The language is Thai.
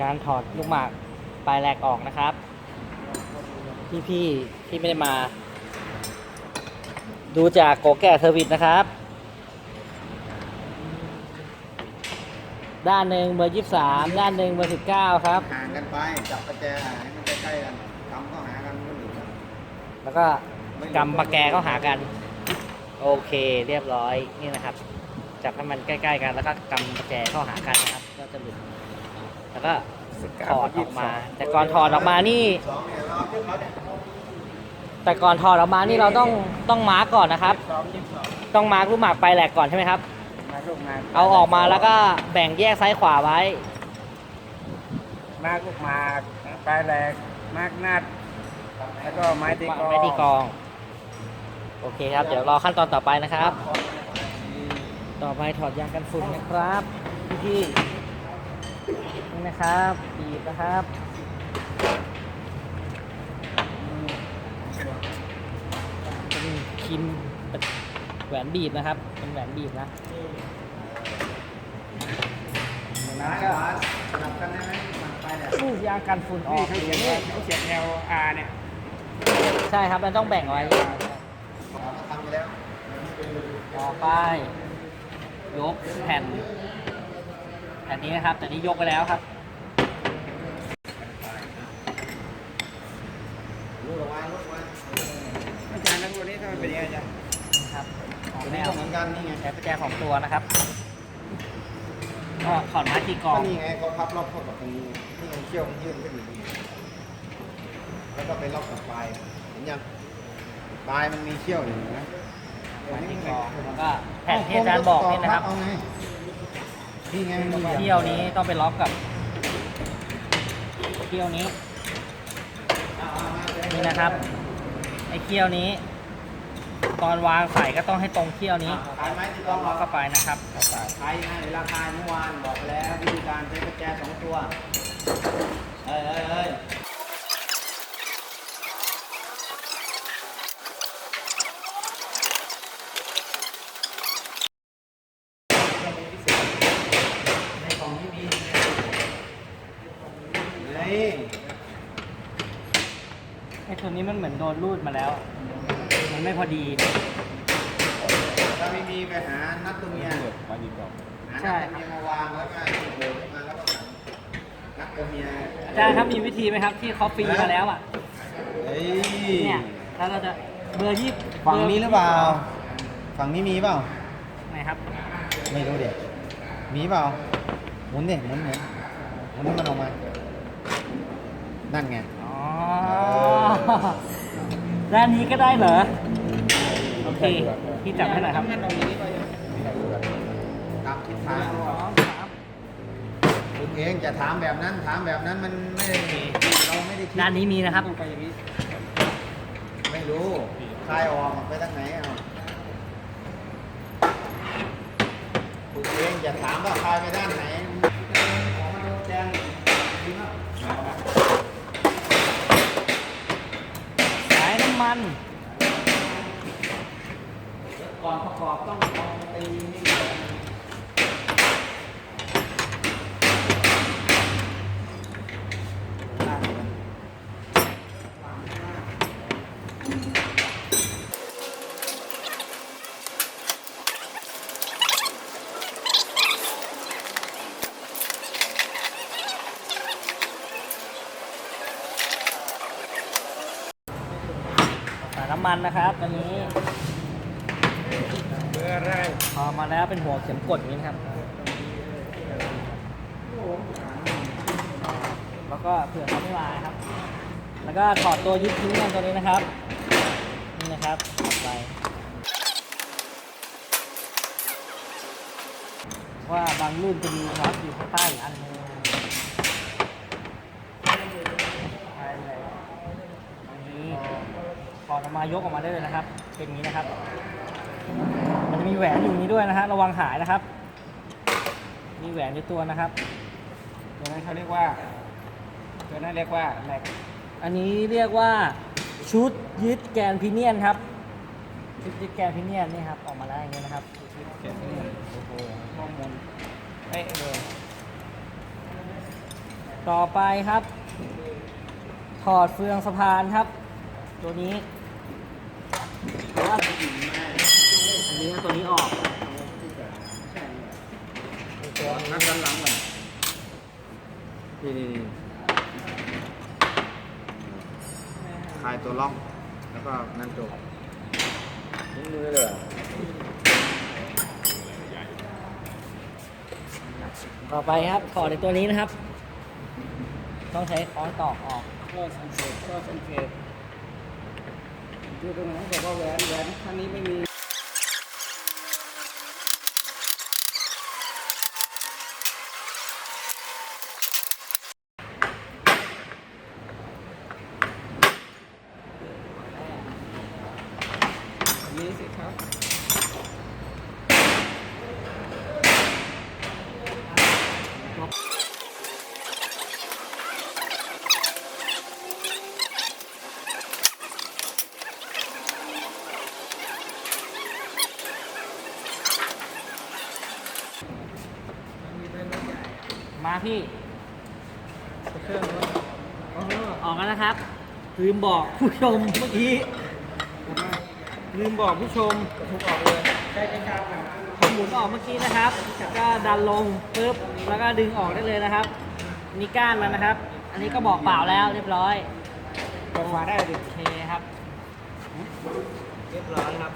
การถอดลูกหมากปลายแหลกออกนะครับ พี่พี่ๆที่ไม่ได้มา ดูจากโกแก่เซอร์วิสนะครับ ด้านหนึ่งเบอร์ยี่สามด้านหนึ่งเบอร์สิบเก้าครับ ห่างกันไปจับประแจให้มันใกล้ๆกันทำเข้าหากันก็หลุดกันแล้วก็กำปากแกเข้าหากัน โอเคเรียบร้อยนี่นะครับ จับให้มันใกล้ ๆ กันแล้วก็กำปากแกเข้าหากันนะครับ ก็จะหลุด แล้วก็ถอดออกมา แต่ก่อนถอดออกมานี่สองเนี่ยเราเขาเนี่ยแต่ก่อนถอดออกมานี่เราต้องต้องมาร์กก่อนนะครับสองยี่สิบสองต้องมาร์กลูกหมากปลายแหลกก่อนใช่ไหมครับมาลูกมาเอาออกมาแล้วก็แบ่งแยกซ้ายขวาไว้ มากลูกมาปลายแหลกมากนัด แล้วก็ไม้ตีกลองไม้ตีกลอง โอเคครับ เดี๋ยวรอขั้นตอนต่อไปนะครับ ต่อไปถอดยางกันฝุ่นนะครับพี่ๆ นี่นะครับบีบนะครับเป็นครีมแหวนบีบนะครับ เป็นแหวนบีบนะซ้ายขวาสลับกันได้ไหมมันไปเนี่ยลูกยางกันฝุ่นออกเขาเขียนเขาเขียน L R เนี่ย ใช่ครับมันต้องแบ่งไว้ทำไปแล้วต่อไป ยกแผ่น แผ่นนี้นะครับ แต่นี้ยกไปแล้วครับลูกออกมาลูกออกมาอาจารย์นักวันนี้ทำไมเป็นยังไงอาจารย์ครับของตัวแนนี้วก็เหมือนกันนี่ไงใช้ประแจของตัวนะครับ ก็ถอดไม้ตีกลอก็งนี่ไงเขาพับรอบเข้ากับตรงนี้นี่ไงเขี้ยวมันยื่นขึ้นอยู่นี่แล้วก็ไปล็อกกับปลายเห็นยังปลายมันมีเขี้ยวอยู่นะไม้ตีกลองแล้วก็แผ่นที่อาจารย์บอกนี่นะครับเอาไง นี่ไงมันมีเที่ยวนี้ต้องไปล็อกกับเที่ยวนี้นี่นะครับไอ้เที่ยวนี้ ตอนวางใส่ก็ต้องให้ตรงเที่ยวนี้ปลายไม้ที่ต้ต้อองงล็ล็ออกกเข้าไปนะครับใช้ไงราคาเมื่อวานบอกไปแล้ววิธีการใช้กุญแจสองตัวเอ้ยเอ้ยเอ้ย ในกล่องที่มี นี่ ไอ้ ตัวนี้มันเหมือนโดนรูดมาแล้ว มันไม่พอดี ถ้าไม่มีไปหานัดตัวเมียหาใช่นัดตัวเมียมาวางแล้วก็โผล่มาแล้วก็สั่งนัดตัวเมียอาจารย์ครับมีวิธีไหมครับ ที่เขาฟรีมาแล้วอะ เฮ้ยเนี่ยแล้วเราจะเบอร์ยี่ฝั่งนี้หรือเปล่า ฝั่งนี้มีเปล่า ไหนครับ ไม่รู้เด็กมีเปล่า หมุนเด็หมุนหมุนหมุนให้มันออกมา นั่นไง อ๋อด้านนี้ก็ได้เหรอ โอเค พี่จับให้หน่อยครับ ตามทิศทางสองสามคุณเองจะถามแบบนั้นถามแบบนั้นมันไม่ได้เราไม่ได้คิดด้านนี้มีนะครับ ไม่รู้คลายออกไปทางไหนเอาคุณเองอย่าถามว่าคลายไปด้านไหนออกมาโดนแจงดีมาก สายน้ำมัน ก่อนประกอบต้องลองตีนี่ก่อน สายน้ำ มันนะครับตัวนี้เบอร์อะไรพอมาแล้วเป็นหัวเข็มกดอย่างนี้นะครับ แล้วก็เผื่อเขาไม่มาครับ แล้วก็ถอดตัวยึดทิ้งกันตัวนี้นะครับ นี่นะครับถอดไปว่าบางรุ่นจะมีน็อตอยู่ข้างใต้อันนึงไปเลยอันนี้ถ อดออกมายกออกมาได้เลยนะครับ เป็นอย่างนี้นะครับ มันจะมีแหวนอยู่อย่างนี้ด้วยนะฮะระวังหายนะครับ มีแหวนในตัวนะครับตัวนั้นเขาเรียกว่าตัวนั้นเรียกว่าแหลกอันนี้เรียกว่าชุดยึดแกนพิเนียนครับชุดยึดแกนพิเนียนนี่ครับออกมาแล้วอย่างนี้นะครับเขียนทั้งหมดโอ้โหข้อมูลเป๊ะเลยต่อไปครับ ถอดเฟืองสะพานครับ ตัวนี้เพราะว่า อันนี้เอาตัวนี้ออกนั่งด้านหลังก่อนนี่นี่นี่คลายตัวล่องแล้วก็นั่นจบนิ้วมือเลยเหรอต่อไปครับถอในตัวนี้นะครับ ต้องใช้ค้อนตอกออก ก็สังเกตก็สังเกต อยู่ตรงนั้นบอกว่าแหวนแหวนท่านนี้ไม่มีนี้สิครับ มาพี่เครื่องรถอ๋อออกแล้วนะครับ ลืมบอกผู้ชมเมื่อกี้ ลืมบอกผู้ชมถูกออกเลยใกล้จะขาดหนังผมหมุนออกเมื่อกี้นะครับ ก็ดันลงปุ๊บแล้วก็ดึงออกได้เลยนะครับ นี่ก้านมันนะครับ อันนี้ก็บอกเปล่าแล้วเรียบร้อยตรงมาได้ดิโอเคครับ เรียบร้อยครับ